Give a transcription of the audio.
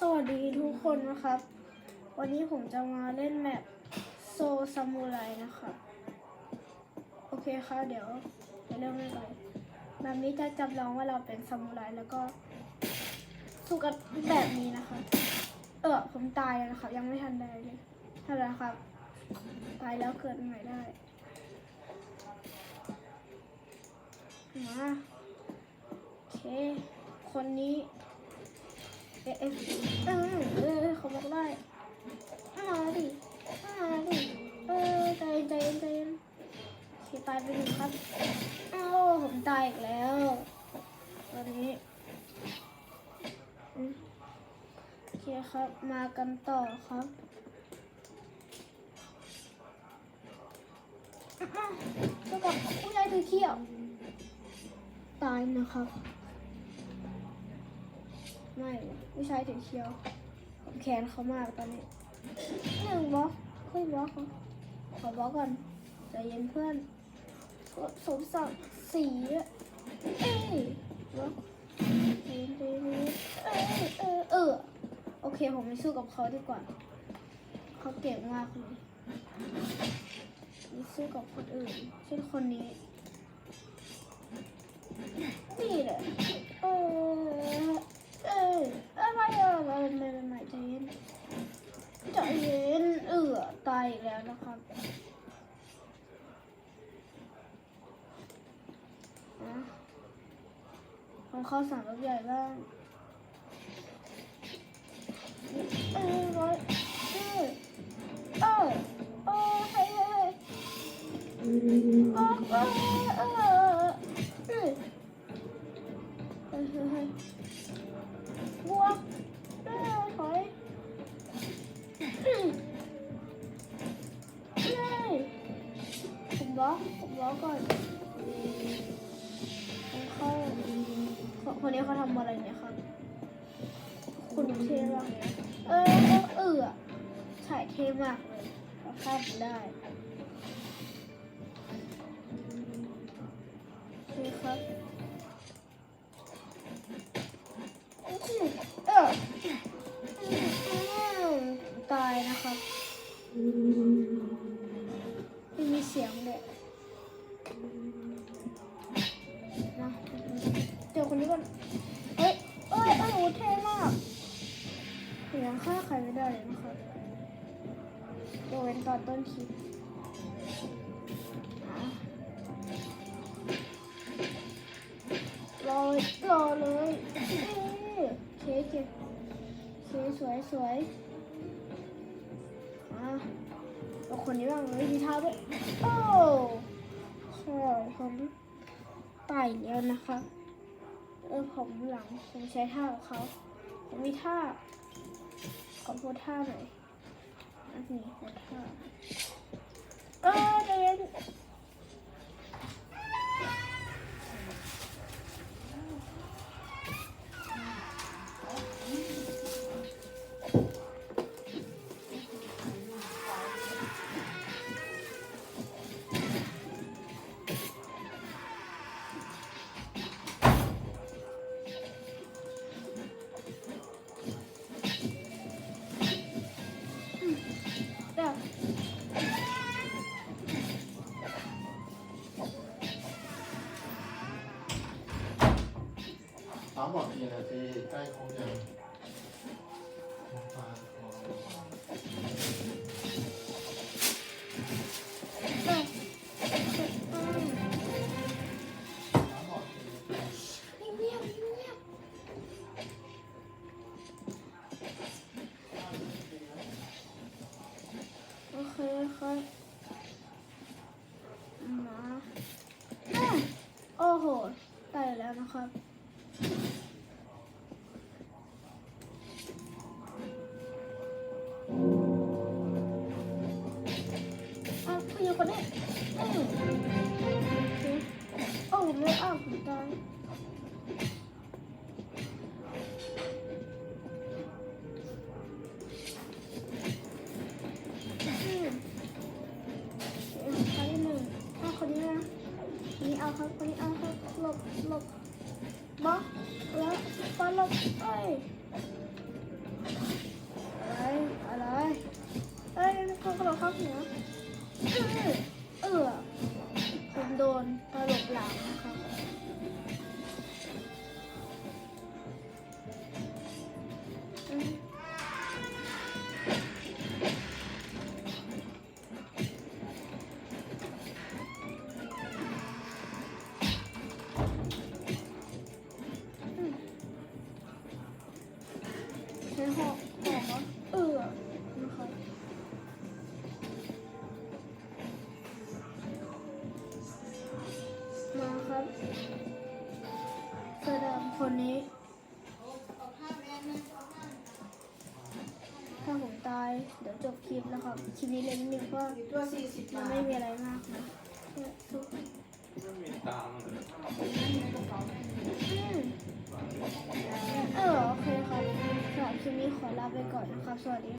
สวัสดีทุกคนนะครับ วันนี้ผมจะมาเล่นแมปโซซามูไรนะครับ โอเคค่ะ เดี๋ยวจะเริ่มเลยเลยแบบนี้จะจำลองว่าเราเป็นซามูไรแล้วก็สู้กันแบบนี้นะคะ เออผมตายแล้วนะครับ ยังไม่ทันได้เลยเท่าไหร่ครับ ตายแล้วเกิดใหม่ได้มาโอเค คนนี้ เอ๊ะเอ๊ะเออเออเขาบอกได้มาดิมาดิเออใจเย็นใจเย็นใจเย็นโอเคตายไปหนึ่งครับอ้าผมตายอีกแล้วตอนนี้อืมโอเคครับมากันต่อครับเจ้ากับผู้ชายถือเขี้ยวตายนะครับ ไม่ผู้ชายถือเคียวผมแค้นเขามากตอนนี้หนึ่งบล็อกเฮ้ยบล็อกเหรอขอบล็อกก่อนใจเย็นเพื่อนสมศักดิ์ศรีเอ้ยบล็อกเย็นใจนเอ้ยเออเออโอเคผมไม่สู้กับเขาดีกว่าเขาเก่งมากเลยไม่สู้กับคนอื่น เช่นคนนี้นี่แหละเออ เอ้ยอะไรอะไม่ไม่ไม่ไม่ใจเย็นใจเย็นเออตายอีกแล้วนะครับอะของเขาสั่งรถใหญ่บ้างเออร้อยเออเออเออเฮ้ยเฮ้ยเฮ้ยเออเออเออเออ บวกเอ้ยถอยเอ้ยผมบล็อกผมบล็อกก่อนเขาคนนี้เขาทำอะไรเนี่ยครับคุณเท่มากเลยนะเออเออเออถ่ายเท่มากเลยเราข้ามได้โอเคครับี้ก่อนเอ้ยเอ้ยเอ้ยโอ้เท่มากเียงฆ่าใครไม่ได้เลยนะครับยกเว้นตอนต้นคลิปรอรอเลยเอ้เคโอเคโอเคสวยสวยอะเอาคนนี้บ้างเลยมีท่าด้วยโอ้ใช่ผมไต่แล้วนะคะ เออผมหลังผมใช้ท่าของเขาผมมีท่าขอพูดท่าหน่อยอันนี้ท่าเออใจเย็น นาทีใกล้ครบอย่างปามของ โอ้ไม่ออกตอนนี่เอาครับคนนี้เอาครับหลบหลบบล็อกแล้วบล็หลบเอ้ยอะไรอะไรเอ้ยคนกระโดเข้าหัว เออผมโดนตลบหลังนะครับซื้อหอกหอกเนาะ เสื้อดำคนนี้ ถ้าผมตายเดี๋ยวจบคลิปนะครับคลิปนี้เล่นนิดนึงก็ตัวสี่สิบมันไม่มีอะไรมากนะเลยอืมเออโอเคครับสำหรับคลิปนี้ขอลาไปก่อนนะครับ สวัสดี